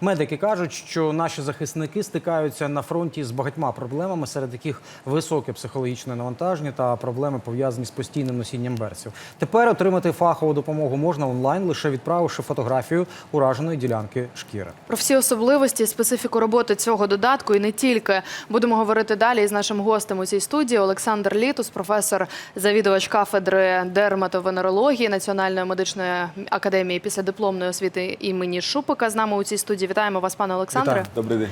Медики кажуть, що наші захисники стикаються на фронті з багатьма проблемами, серед яких високе психологічне навантаження та проблеми пов'язані з постійним носінням берців. Тепер отримати фахову допомогу можна онлайн, лише відправивши фотографію ураженої ділянки шкіри. Про всі особливості, специфіку роботи цього додатку і не тільки будемо говорити далі із нашим гостем у цій студії Олександр Літус, професор, завідувач кафедри дерматовенерології Національної медичної академії післядипломної освіти імені Шупика. З нами у цій студії вітаємо вас, пане Олександре. Вітаю. Добрий день.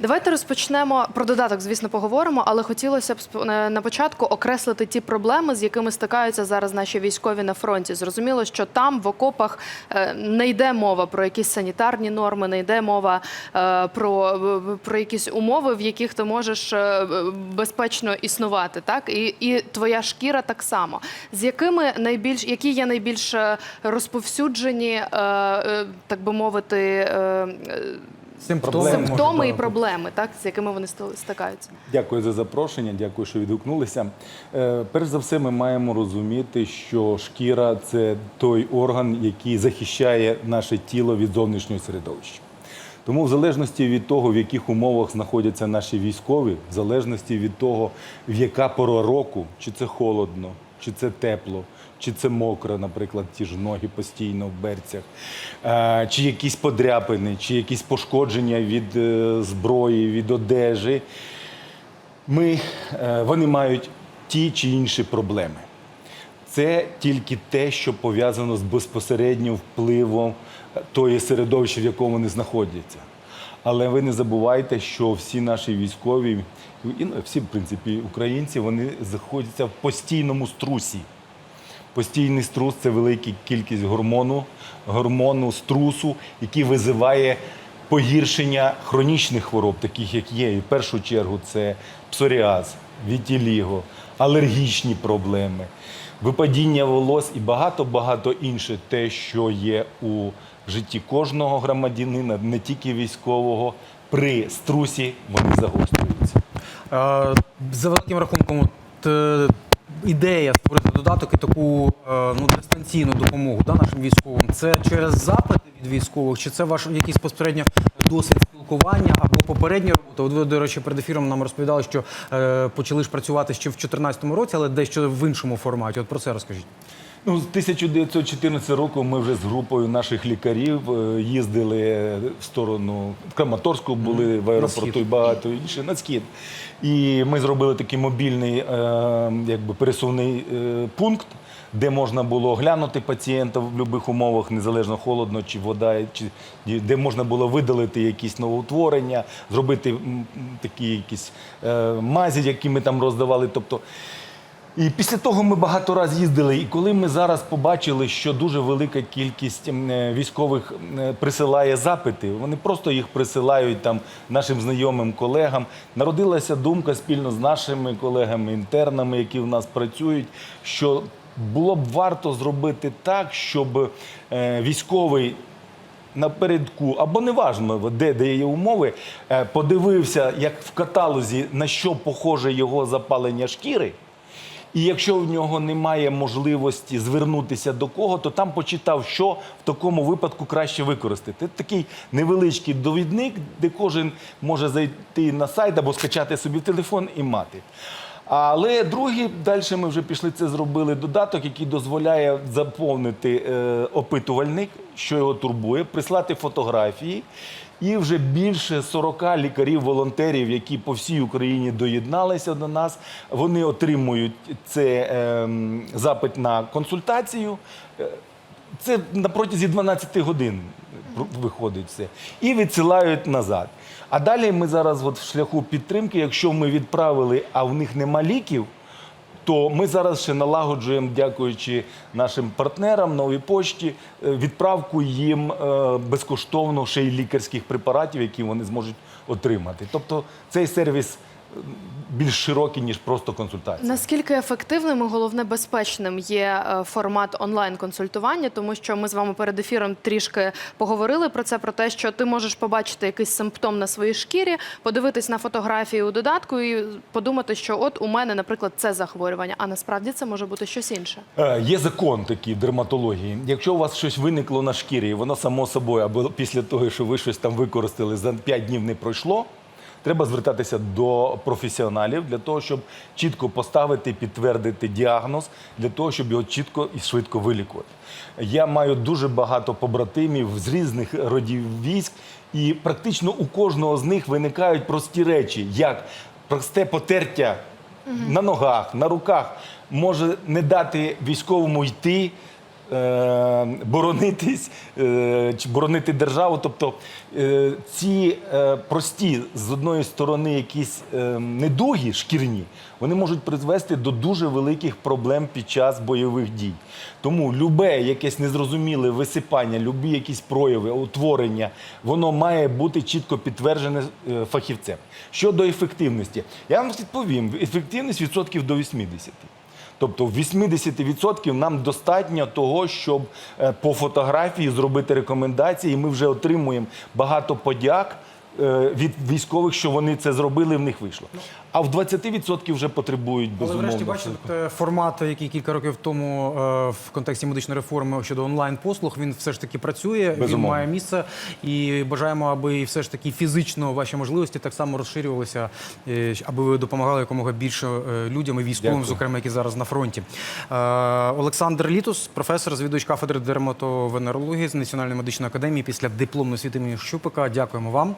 Давайте розпочнемо про додаток. Звісно, поговоримо, але хотілося б на- початку окреслити ті проблеми, з якими стикаються зараз наші військові на фронті. Зрозуміло, що там в окопах е, не йде мова про якісь санітарні норми, не йде мова е, про, про якісь умови, в яких ти можеш е, безпечно існувати. Так і, і твоя шкіра так само. З якими найбільш які є найбільш розповсюджені, так би мовити. Е, Симптоми, Симптоми і проблеми, так з якими вони ст- стикаються. Дякую за запрошення, дякую, що відгукнулися. Е, Перш за все, ми маємо розуміти, що шкіра це той орган, який захищає наше тіло від зовнішнього середовища. Тому, в залежності від того, в яких умовах знаходяться наші військові, в залежності від того, в яка пора року, чи це холодно, чи це тепло, чи це мокро, наприклад, ті ж ноги постійно в берцях, е, чи якісь подряпини, чи якісь пошкодження від е, зброї, від одежі, ми, е, вони мають ті чи інші проблеми. Це тільки те, що пов'язано з безпосереднім впливом тої середовища, в якому вони знаходяться. Але ви не забувайте, що всі наші військові, і ну, всі, в принципі, українці, вони знаходяться в постійному струсі. Постійний струс це велика кількість гормону, гормону струсу, який визиває погіршення хронічних хвороб, таких як є. І в першу чергу це псоріаз, вітіліго, алергічні проблеми, випадіння волос і багато-багато інше те, що є у житті кожного громадянина, не тільки військового. При струсі вони загострюються. За великим рахунком, от, е, ідея створити додаток і таку е, ну, дистанційну допомогу да, нашим військовим. Це через запити від військових, чи це ваш якийсь безпосередньо досвід спілкування або попередня робота? От ви, до речі, перед ефіром нам розповідали, що е, почали ж працювати ще в 2014 році, але дещо в іншому форматі. От про це розкажіть. Ну, з 1914 року ми вже з групою наших лікарів е, їздили в сторону в Краматорську, були в аеропорту і багато інше на схід. І ми зробили такий мобільний, е, якби пересувний е, пункт. Де можна було глянути пацієнта в будь-яких умовах, незалежно холодно чи вода, чи де можна було видалити якісь новоутворення, зробити такі якісь е, мазі, які ми там роздавали. Тобто і після того ми багато разів їздили. І коли ми зараз побачили, що дуже велика кількість е, військових присилає запити, вони просто їх присилають там нашим знайомим колегам. Народилася думка спільно з нашими колегами, інтернами, які в нас працюють, що було б варто зробити так, щоб е, військовий напередку, або неважно, де, де є умови, е, подивився, як в каталозі, на що похоже його запалення шкіри. І якщо в нього немає можливості звернутися до кого, то там почитав, що в такому випадку краще використати. Такий невеличкий довідник, де кожен може зайти на сайт або скачати собі телефон і мати. Але другий, далі ми вже пішли це зробили додаток, який дозволяє заповнити е, опитувальник, що його турбує, прислати фотографії. І вже більше 40 лікарів-волонтерів, які по всій Україні доєдналися до нас, вони отримують це ем, запит на консультацію. Е, Це на протязі 12 годин виходить все. І відсилають назад. А далі ми зараз от в шляху підтримки, якщо ми відправили, а в них нема ліків, то ми зараз ще налагоджуємо, дякуючи нашим партнерам новій пошті, е, відправку їм е, безкоштовно ще й лікарських препаратів, які вони зможуть отримати. Тобто цей сервіс більш широкі, ніж просто консультації. Наскільки ефективним і головне безпечним є е, формат онлайн-консультування, тому що ми з вами перед ефіром трішки поговорили про це, про те, що ти можеш побачити якийсь симптом на своїй шкірі, подивитись на фотографії у додатку і подумати, що от у мене, наприклад, це захворювання, а насправді це може бути щось інше. Е, Є закон такий дерматології. Якщо у вас щось виникло на шкірі, і воно само собою, або після того, що ви щось там використали, за 5 днів не пройшло. Треба звертатися до професіоналів для того, щоб чітко поставити, підтвердити діагноз, для того, щоб його чітко і швидко вилікувати. Я маю дуже багато побратимів з різних родів військ, і практично у кожного з них виникають прості речі, як просте потертя на ногах, на руках може не дати військовому йти. Е, Боронитись е, чи боронити державу, тобто е, ці прості з одної сторони якісь недуги шкірні, вони можуть призвести до дуже великих проблем під час бойових дій. Тому любе якесь незрозуміле висипання, любі якісь прояви, утворення, воно має бути чітко підтверджене фахівцем. Щодо ефективності, я вам відповім: ефективність відсотків до 80. Тобто в 80% нам достатньо того, щоб е, по фотографії зробити рекомендації. І ми вже отримуємо багато подяк від військових, що вони це зробили, в них вийшло. А в 20% вже потребують Але безумовно. врешті бачите, е, формат, який кілька років тому е, в контексті медичної реформи щодо онлайн-послуг, він все ж таки працює, він має місце. І бажаємо, аби все ж таки фізично ваші можливості так само розширювалися, е, аби ви допомагали якомога більше е, людям і військовим, Дякую. зокрема, які зараз на фронті. Е, Олександр Літус, професор, завідувач кафедри дерматовенерології з Національної медичної академії після дипломної освіти імені Щупика. Дякуємо вам.